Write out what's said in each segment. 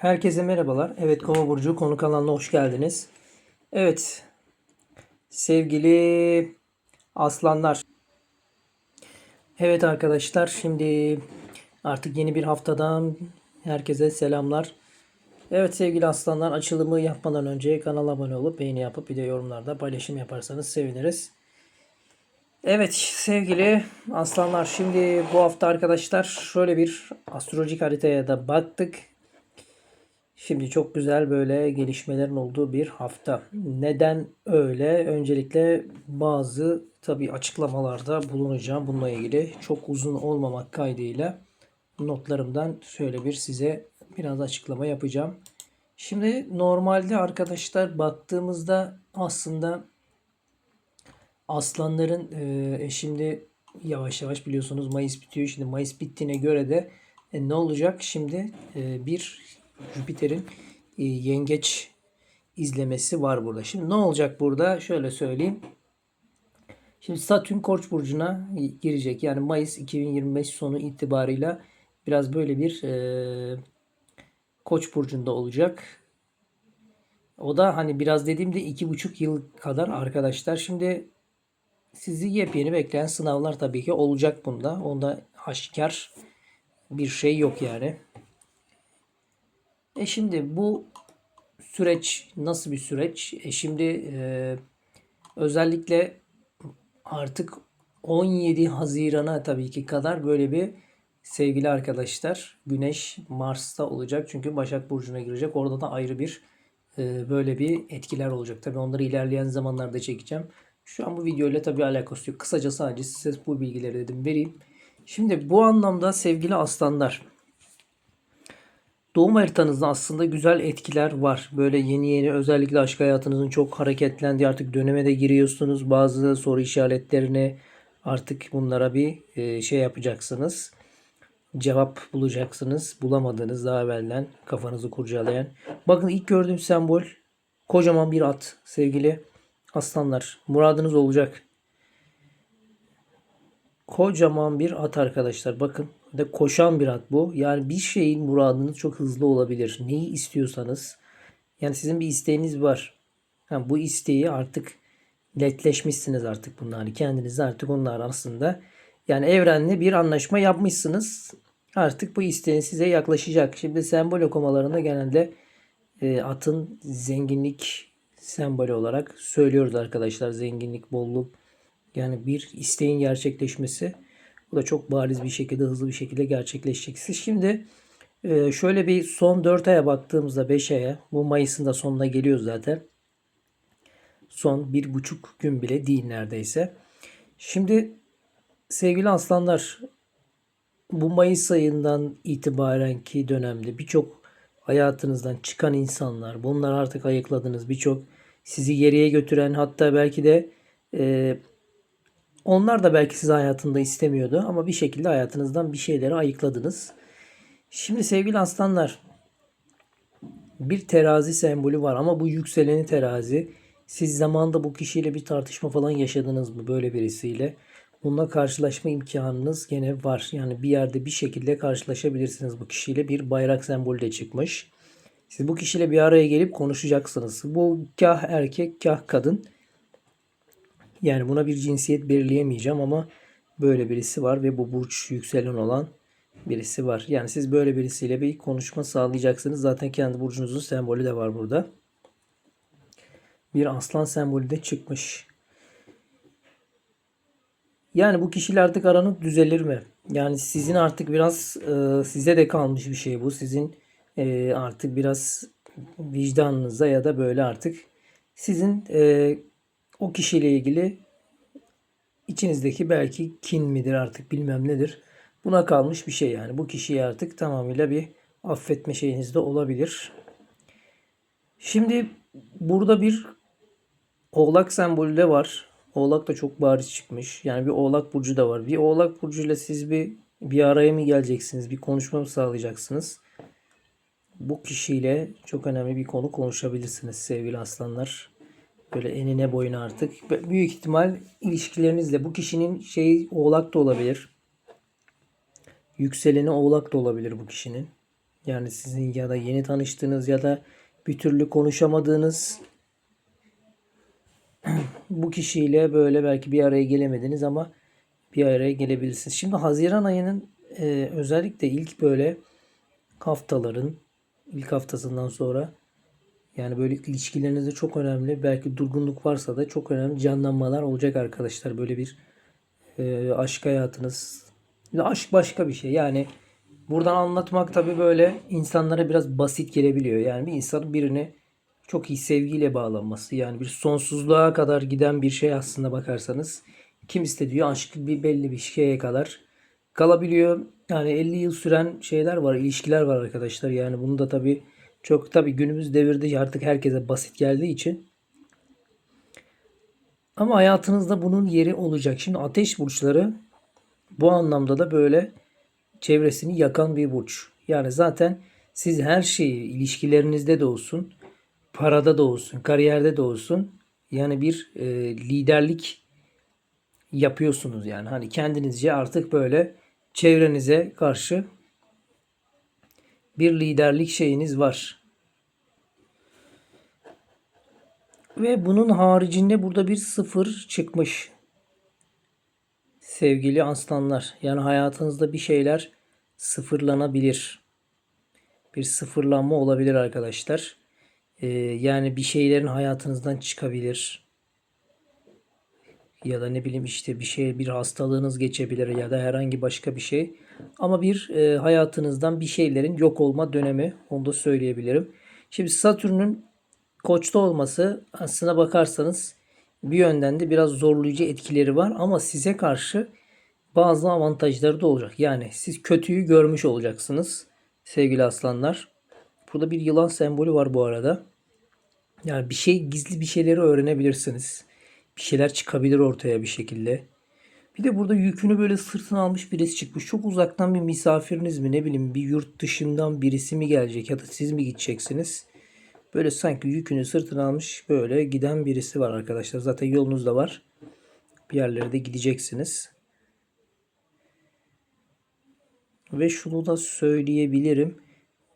Herkese merhabalar. Evet Kova Burcu konu kanalına hoş geldiniz. Evet sevgili aslanlar. Evet arkadaşlar şimdi artık yeni bir haftadan herkese selamlar. Evet sevgili aslanlar açılımı yapmadan önce kanala abone olup beğeni yapıp video yorumlarda paylaşım yaparsanız seviniriz. Evet sevgili aslanlar şimdi bu hafta arkadaşlar şöyle bir astrolojik haritaya da baktık. Şimdi çok güzel böyle gelişmelerin olduğu bir hafta. Neden öyle? Öncelikle bazı tabi açıklamalarda bulunacağım bununla ilgili. Çok uzun olmamak kaydıyla notlarımdan şöyle bir size biraz açıklama yapacağım. Şimdi normalde arkadaşlar baktığımızda aslında aslanların e, şimdi yavaş yavaş biliyorsunuz Mayıs bitiyor. Şimdi Mayıs bittiğine göre de e, ne olacak? Şimdi e, bir Jüpiter'in e, yengeç izlemesi var burada. Şimdi ne olacak burada? Şöyle söyleyeyim. Şimdi Satürn Koç burcuna girecek. Yani Mayıs 2025 sonu itibarıyla biraz böyle bir e, Koç burcunda olacak. O da hani biraz dediğimde iki buçuk yıl kadar arkadaşlar. Şimdi sizi yepyeni bekleyen sınavlar tabii ki olacak bunda. Onda aşikar bir şey yok yani. E şimdi bu süreç nasıl bir süreç? E şimdi e, özellikle artık 17 Haziran'a tabii ki kadar böyle bir sevgili arkadaşlar Güneş Mars'ta olacak. Çünkü Başak Burcu'na girecek. Orada da ayrı bir e, böyle bir etkiler olacak. Tabii onları ilerleyen zamanlarda çekeceğim. Şu an bu videoyla tabii alakası yok. Kısaca sadece size bu bilgileri dedim vereyim. Şimdi bu anlamda sevgili aslanlar Doğum haritanızda aslında güzel etkiler var. Böyle yeni yeni özellikle aşk hayatınızın çok hareketlendiği artık döneme de giriyorsunuz. Bazı soru işaretlerini artık bunlara bir e, şey yapacaksınız. Cevap bulacaksınız. Bulamadığınız daha evvelden kafanızı kurcalayan. Bakın ilk gördüğüm sembol kocaman bir at sevgili aslanlar. Muradınız olacak. Kocaman bir at arkadaşlar. Bakın de koşan bir at bu. Yani bir şeyin muradınız çok hızlı olabilir. Neyi istiyorsanız. Yani sizin bir isteğiniz var. Yani bu isteği artık netleşmişsiniz artık bunlar. Hani kendiniz artık onlar aslında yani evrenle bir anlaşma yapmışsınız. Artık bu isteğin size yaklaşacak. Şimdi sembol okumalarında genelde e, atın zenginlik sembolü olarak söylüyoruz arkadaşlar. Zenginlik, bolluk yani bir isteğin gerçekleşmesi. Bu da çok bariz bir şekilde hızlı bir şekilde gerçekleşecek. Siz şimdi e, şöyle bir son 4 aya baktığımızda 5 aya bu Mayıs'ın da sonuna geliyor zaten. Son bir buçuk gün bile değil neredeyse. Şimdi sevgili aslanlar bu Mayıs ayından itibaren ki dönemde birçok hayatınızdan çıkan insanlar bunlar artık ayıkladınız. Birçok sizi geriye götüren hatta belki de e, onlar da belki sizi hayatında istemiyordu ama bir şekilde hayatınızdan bir şeyleri ayıkladınız. Şimdi sevgili aslanlar bir terazi sembolü var ama bu yükseleni terazi. Siz zamanda bu kişiyle bir tartışma falan yaşadınız mı böyle birisiyle? Bununla karşılaşma imkanınız gene var. Yani bir yerde bir şekilde karşılaşabilirsiniz bu kişiyle. Bir bayrak sembolü de çıkmış. Siz bu kişiyle bir araya gelip konuşacaksınız. Bu kah erkek kah kadın. Yani buna bir cinsiyet belirleyemeyeceğim ama böyle birisi var ve bu burç yükselen olan birisi var. Yani siz böyle birisiyle bir konuşma sağlayacaksınız. Zaten kendi burcunuzun sembolü de var burada. Bir aslan sembolü de çıkmış. Yani bu kişiyle artık aranız düzelir mi? Yani sizin artık biraz e, size de kalmış bir şey bu. Sizin e, artık biraz vicdanınıza ya da böyle artık sizin e, o kişiyle ilgili içinizdeki belki kin midir artık bilmem nedir. Buna kalmış bir şey yani. Bu kişiyi artık tamamıyla bir affetme şeyiniz de olabilir. Şimdi burada bir oğlak sembolü de var. Oğlak da çok bariz çıkmış. Yani bir oğlak burcu da var. Bir oğlak burcuyla siz bir bir araya mı geleceksiniz? Bir konuşma mı sağlayacaksınız? Bu kişiyle çok önemli bir konu konuşabilirsiniz sevgili aslanlar böyle enine boyuna artık. Büyük ihtimal ilişkilerinizle bu kişinin şey oğlak da olabilir. Yükseleni oğlak da olabilir bu kişinin. Yani sizin ya da yeni tanıştığınız ya da bir türlü konuşamadığınız bu kişiyle böyle belki bir araya gelemediniz ama bir araya gelebilirsiniz. Şimdi Haziran ayının e, özellikle ilk böyle haftaların ilk haftasından sonra yani böyle ilişkilerinizde çok önemli belki durgunluk varsa da çok önemli canlanmalar olacak arkadaşlar. Böyle bir e, aşk hayatınız. Ya aşk başka bir şey. Yani buradan anlatmak tabii böyle insanlara biraz basit gelebiliyor. Yani bir insanın birini çok iyi sevgiyle bağlanması yani bir sonsuzluğa kadar giden bir şey aslında bakarsanız kimisi de diyor aşk bir belli bir şeye kadar kalabiliyor. Yani 50 yıl süren şeyler var, ilişkiler var arkadaşlar. Yani bunu da tabii çok tabii günümüz devirde artık herkese basit geldiği için ama hayatınızda bunun yeri olacak. Şimdi ateş burçları bu anlamda da böyle çevresini yakan bir burç. Yani zaten siz her şeyi ilişkilerinizde de olsun, parada da olsun, kariyerde de olsun yani bir e, liderlik yapıyorsunuz yani. Hani kendinizce artık böyle çevrenize karşı bir liderlik şeyiniz var. Ve bunun haricinde burada bir sıfır çıkmış. Sevgili aslanlar, yani hayatınızda bir şeyler sıfırlanabilir. Bir sıfırlanma olabilir arkadaşlar. Ee, yani bir şeylerin hayatınızdan çıkabilir. Ya da ne bileyim işte bir şey, bir hastalığınız geçebilir ya da herhangi başka bir şey. Ama bir e, hayatınızdan bir şeylerin yok olma dönemi, onu da söyleyebilirim. Şimdi Satürn'ün koçta olması aslına bakarsanız bir yönden de biraz zorlayıcı etkileri var ama size karşı bazı avantajları da olacak. Yani siz kötüyü görmüş olacaksınız sevgili aslanlar. Burada bir yılan sembolü var bu arada. Yani bir şey gizli bir şeyleri öğrenebilirsiniz. Bir şeyler çıkabilir ortaya bir şekilde. Bir de burada yükünü böyle sırtına almış birisi çıkmış. Çok uzaktan bir misafiriniz mi ne bileyim bir yurt dışından birisi mi gelecek ya da siz mi gideceksiniz? Böyle sanki yükünü sırtına almış böyle giden birisi var arkadaşlar. Zaten yolunuz da var. Bir yerlere de gideceksiniz. Ve şunu da söyleyebilirim.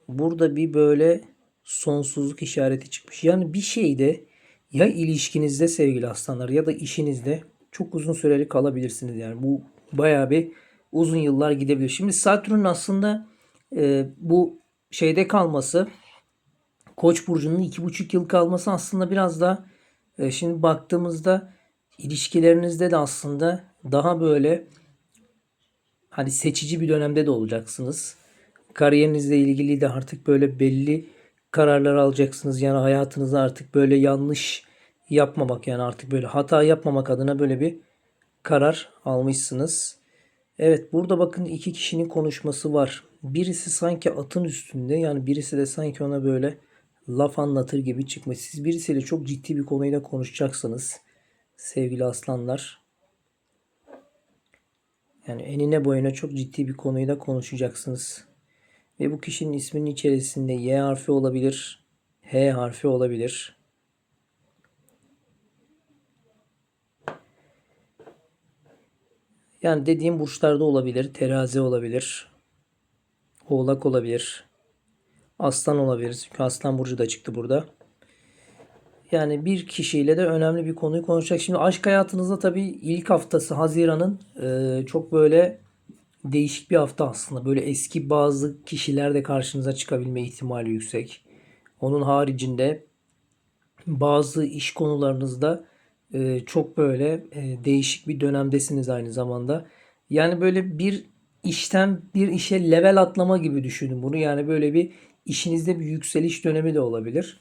Burada bir böyle sonsuzluk işareti çıkmış. Yani bir şeyde ya ilişkinizde sevgili aslanlar ya da işinizde çok uzun süreli kalabilirsiniz. Yani bu bayağı bir uzun yıllar gidebilir. Şimdi Satürn'ün aslında e, bu şeyde kalması Koç burcunun iki buçuk yıl kalması aslında biraz da e, şimdi baktığımızda ilişkilerinizde de aslında daha böyle hani seçici bir dönemde de olacaksınız. Kariyerinizle ilgili de artık böyle belli kararlar alacaksınız. Yani hayatınızda artık böyle yanlış yapmamak yani artık böyle hata yapmamak adına böyle bir karar almışsınız. Evet burada bakın iki kişinin konuşması var. Birisi sanki atın üstünde yani birisi de sanki ona böyle laf anlatır gibi çıkmış. Siz birisiyle çok ciddi bir konuyla konuşacaksınız sevgili aslanlar. Yani enine boyuna çok ciddi bir konuyla konuşacaksınız. Ve bu kişinin isminin içerisinde Y harfi olabilir, H harfi olabilir. Yani dediğim burçlarda olabilir, terazi olabilir, oğlak olabilir, aslan olabilir. Çünkü aslan burcu da çıktı burada. Yani bir kişiyle de önemli bir konuyu konuşacak. Şimdi aşk hayatınızda tabii ilk haftası Haziran'ın e, çok böyle değişik bir hafta aslında. Böyle eski bazı kişiler de karşınıza çıkabilme ihtimali yüksek. Onun haricinde bazı iş konularınızda e, çok böyle e, değişik bir dönemdesiniz aynı zamanda. Yani böyle bir işten bir işe level atlama gibi düşünün bunu. Yani böyle bir işinizde bir yükseliş dönemi de olabilir.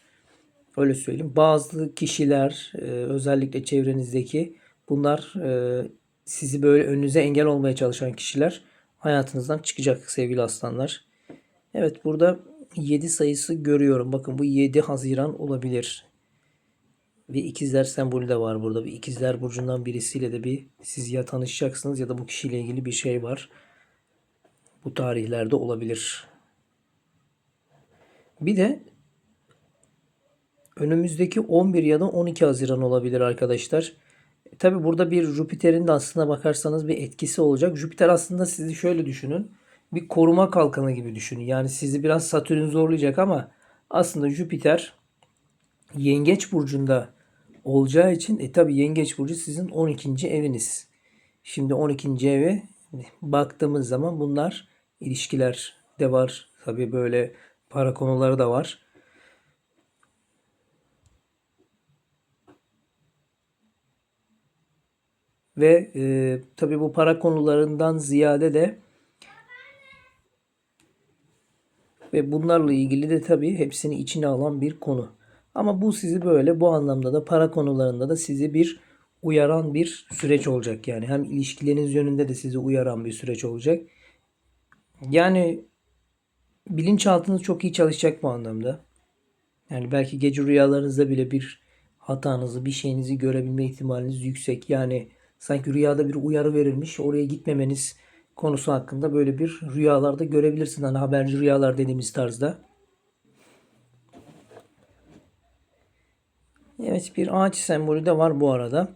Öyle söyleyeyim. Bazı kişiler e, özellikle çevrenizdeki bunlar e, sizi böyle önünüze engel olmaya çalışan kişiler hayatınızdan çıkacak sevgili aslanlar. Evet burada 7 sayısı görüyorum. Bakın bu 7 Haziran olabilir. Ve ikizler sembolü de var burada. Bir ikizler burcundan birisiyle de bir siz ya tanışacaksınız ya da bu kişiyle ilgili bir şey var. Bu tarihlerde olabilir. Bir de önümüzdeki 11 ya da 12 Haziran olabilir arkadaşlar. Tabi burada bir Jüpiter'in de aslında bakarsanız bir etkisi olacak. Jüpiter aslında sizi şöyle düşünün. bir koruma kalkanı gibi düşünün. Yani sizi biraz Satürn zorlayacak ama aslında Jüpiter Yengeç burcunda olacağı için e tabi Yengeç burcu sizin 12. eviniz. Şimdi 12. eve baktığımız zaman bunlar ilişkiler de var. Tabi böyle para konuları da var. Ve e, tabi bu para konularından ziyade de ve bunlarla ilgili de tabi hepsini içine alan bir konu. Ama bu sizi böyle bu anlamda da para konularında da sizi bir uyaran bir süreç olacak yani. Hem ilişkileriniz yönünde de sizi uyaran bir süreç olacak. Yani bilinçaltınız çok iyi çalışacak bu anlamda. Yani belki gece rüyalarınızda bile bir hatanızı, bir şeyinizi görebilme ihtimaliniz yüksek. Yani sanki rüyada bir uyarı verilmiş, oraya gitmemeniz konusu hakkında böyle bir rüyalarda görebilirsin. Hani haberci rüyalar dediğimiz tarzda. Evet bir ağaç sembolü de var bu arada.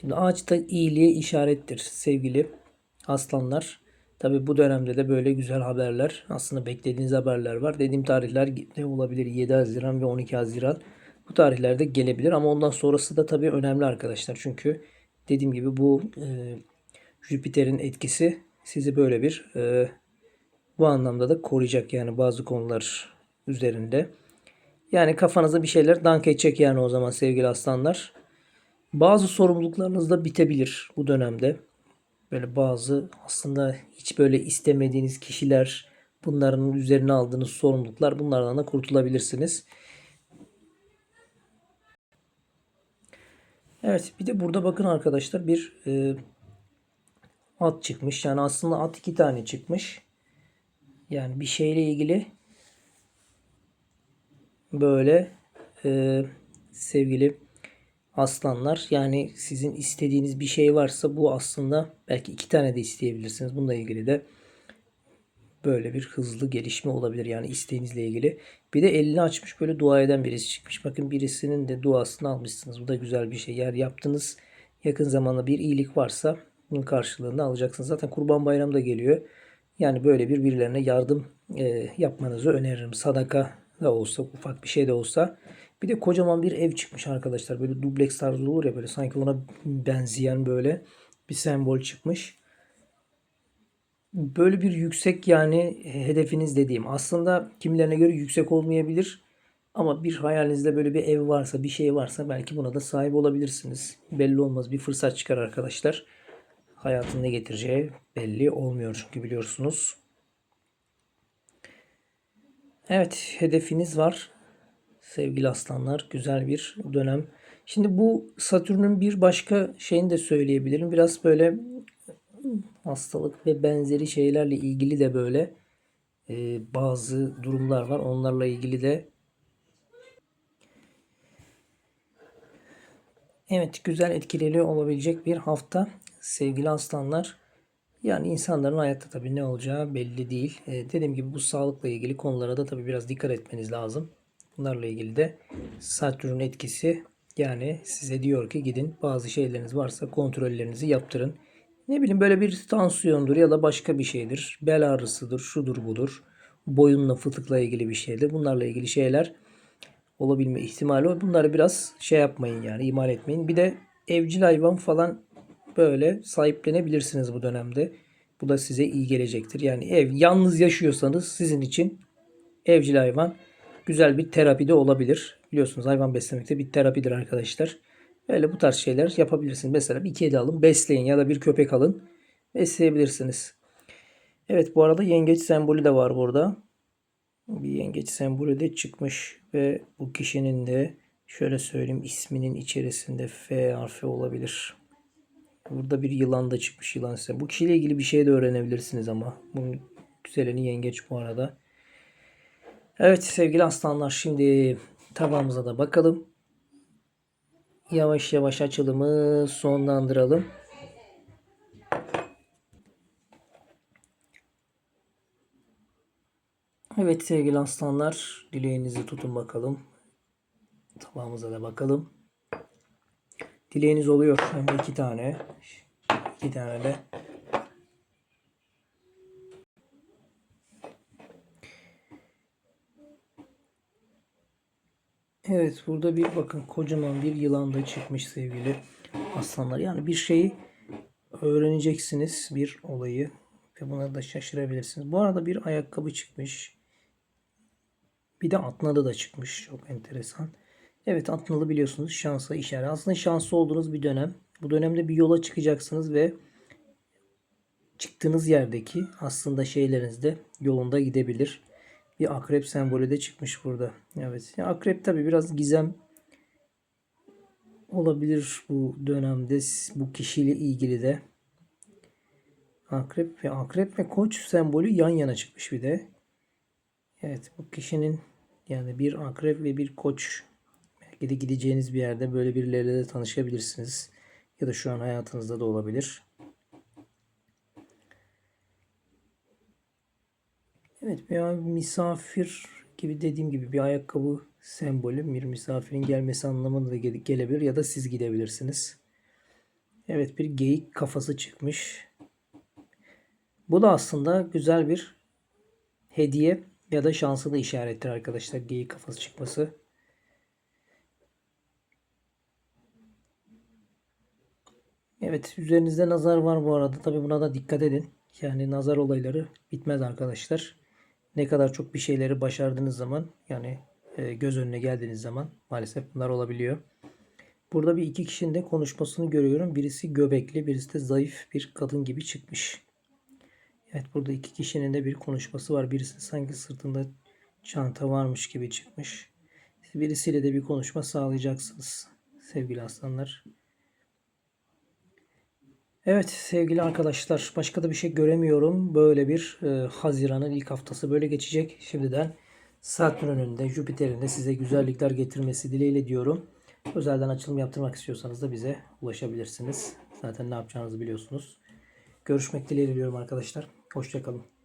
Şimdi ağaç da iyiliğe işarettir sevgili aslanlar. Tabi bu dönemde de böyle güzel haberler aslında beklediğiniz haberler var. Dediğim tarihler ne olabilir 7 Haziran ve 12 Haziran bu tarihlerde gelebilir ama ondan sonrası da tabi önemli arkadaşlar. Çünkü dediğim gibi bu e, Jüpiter'in etkisi sizi böyle bir e, bu anlamda da koruyacak yani bazı konular üzerinde. Yani kafanıza bir şeyler dank edecek yani o zaman sevgili aslanlar. Bazı sorumluluklarınız da bitebilir bu dönemde. Böyle bazı aslında hiç böyle istemediğiniz kişiler bunların üzerine aldığınız sorumluluklar bunlardan da kurtulabilirsiniz. Evet bir de burada bakın arkadaşlar bir e, at çıkmış. Yani aslında at iki tane çıkmış. Yani bir şeyle ilgili böyle e, sevgili aslanlar yani sizin istediğiniz bir şey varsa bu aslında belki iki tane de isteyebilirsiniz. Bununla ilgili de böyle bir hızlı gelişme olabilir yani isteğinizle ilgili. Bir de elini açmış böyle dua eden birisi çıkmış. Bakın birisinin de duasını almışsınız. Bu da güzel bir şey. Eğer yaptığınız yakın zamanda bir iyilik varsa bunun karşılığını alacaksınız. Zaten Kurban Bayramı da geliyor. Yani böyle bir birilerine yardım e, yapmanızı öneririm. Sadaka da olsa ufak bir şey de olsa. Bir de kocaman bir ev çıkmış arkadaşlar. Böyle dubleks tarzı olur ya böyle sanki ona benzeyen böyle bir sembol çıkmış. Böyle bir yüksek yani hedefiniz dediğim aslında kimilerine göre yüksek olmayabilir. Ama bir hayalinizde böyle bir ev varsa, bir şey varsa belki buna da sahip olabilirsiniz. Belli olmaz. Bir fırsat çıkar arkadaşlar. Hayatın ne getireceği belli olmuyor çünkü biliyorsunuz. Evet, hedefiniz var. Sevgili aslanlar, güzel bir dönem. Şimdi bu Satürn'ün bir başka şeyini de söyleyebilirim. Biraz böyle hastalık ve benzeri şeylerle ilgili de böyle e, bazı durumlar var. Onlarla ilgili de Evet, güzel etkileri olabilecek bir hafta sevgili aslanlar. Yani insanların hayatta tabii ne olacağı belli değil. E, dediğim gibi bu sağlıkla ilgili konulara da tabii biraz dikkat etmeniz lazım. Bunlarla ilgili de Satürn etkisi yani size diyor ki gidin bazı şeyleriniz varsa kontrollerinizi yaptırın. Ne bileyim böyle bir tansiyondur ya da başka bir şeydir. Bel ağrısıdır, şudur budur. Boyunla fıtıkla ilgili bir şeydir. Bunlarla ilgili şeyler olabilme ihtimali var. Bunları biraz şey yapmayın yani ihmal etmeyin. Bir de evcil hayvan falan böyle sahiplenebilirsiniz bu dönemde. Bu da size iyi gelecektir. Yani ev yalnız yaşıyorsanız sizin için evcil hayvan güzel bir terapi de olabilir. Biliyorsunuz hayvan beslemek de bir terapidir arkadaşlar. Öyle bu tarz şeyler yapabilirsiniz. Mesela bir kedi alın besleyin ya da bir köpek alın besleyebilirsiniz. Evet bu arada yengeç sembolü de var burada. Bir yengeç sembolü de çıkmış ve bu kişinin de şöyle söyleyeyim isminin içerisinde F harfi olabilir. Burada bir yılan da çıkmış yılan size. Bu kişiyle ilgili bir şey de öğrenebilirsiniz ama. Bunun güzelini yengeç bu arada. Evet sevgili aslanlar şimdi tabağımıza da bakalım. Yavaş yavaş açılımı sonlandıralım. Evet sevgili aslanlar dileğinizi tutun bakalım. Tabağımıza da bakalım. Dileğiniz oluyor. Hem de iki tane. İki tane de. Evet burada bir bakın kocaman bir yılan da çıkmış sevgili aslanlar. Yani bir şeyi öğreneceksiniz bir olayı ve buna da şaşırabilirsiniz. Bu arada bir ayakkabı çıkmış. Bir de atnalı da çıkmış. Çok enteresan. Evet atnalı biliyorsunuz şansa işaret. Aslında şanslı olduğunuz bir dönem. Bu dönemde bir yola çıkacaksınız ve çıktığınız yerdeki aslında şeyleriniz de yolunda gidebilir. Bir akrep sembolü de çıkmış burada. Evet. Ya akrep tabi biraz gizem olabilir bu dönemde bu kişiyle ilgili de. Akrep ve akrep ve koç sembolü yan yana çıkmış bir de. Evet bu kişinin yani bir akrep ve bir koç belki de gideceğiniz bir yerde böyle birileriyle de tanışabilirsiniz. Ya da şu an hayatınızda da olabilir. Evet bir misafir gibi dediğim gibi bir ayakkabı sembolü bir misafirin gelmesi anlamında da gele- gelebilir ya da siz gidebilirsiniz. Evet bir geyik kafası çıkmış. Bu da aslında güzel bir hediye ya da şansını işarettir arkadaşlar geyik kafası çıkması. Evet üzerinizde nazar var bu arada. Tabi buna da dikkat edin. Yani nazar olayları bitmez arkadaşlar. Ne kadar çok bir şeyleri başardığınız zaman yani e, göz önüne geldiğiniz zaman maalesef bunlar olabiliyor. Burada bir iki kişinin de konuşmasını görüyorum. Birisi göbekli, birisi de zayıf bir kadın gibi çıkmış. Evet burada iki kişinin de bir konuşması var. Birisi sanki sırtında çanta varmış gibi çıkmış. Birisiyle de bir konuşma sağlayacaksınız sevgili aslanlar. Evet sevgili arkadaşlar başka da bir şey göremiyorum. Böyle bir e, Haziran'ın ilk haftası böyle geçecek. Şimdiden Satürn'ün de Jüpiter'in de size güzellikler getirmesi dileğiyle diyorum. Özelden açılım yaptırmak istiyorsanız da bize ulaşabilirsiniz. Zaten ne yapacağınızı biliyorsunuz. Görüşmek dileğiyle diyorum arkadaşlar. Hoşçakalın.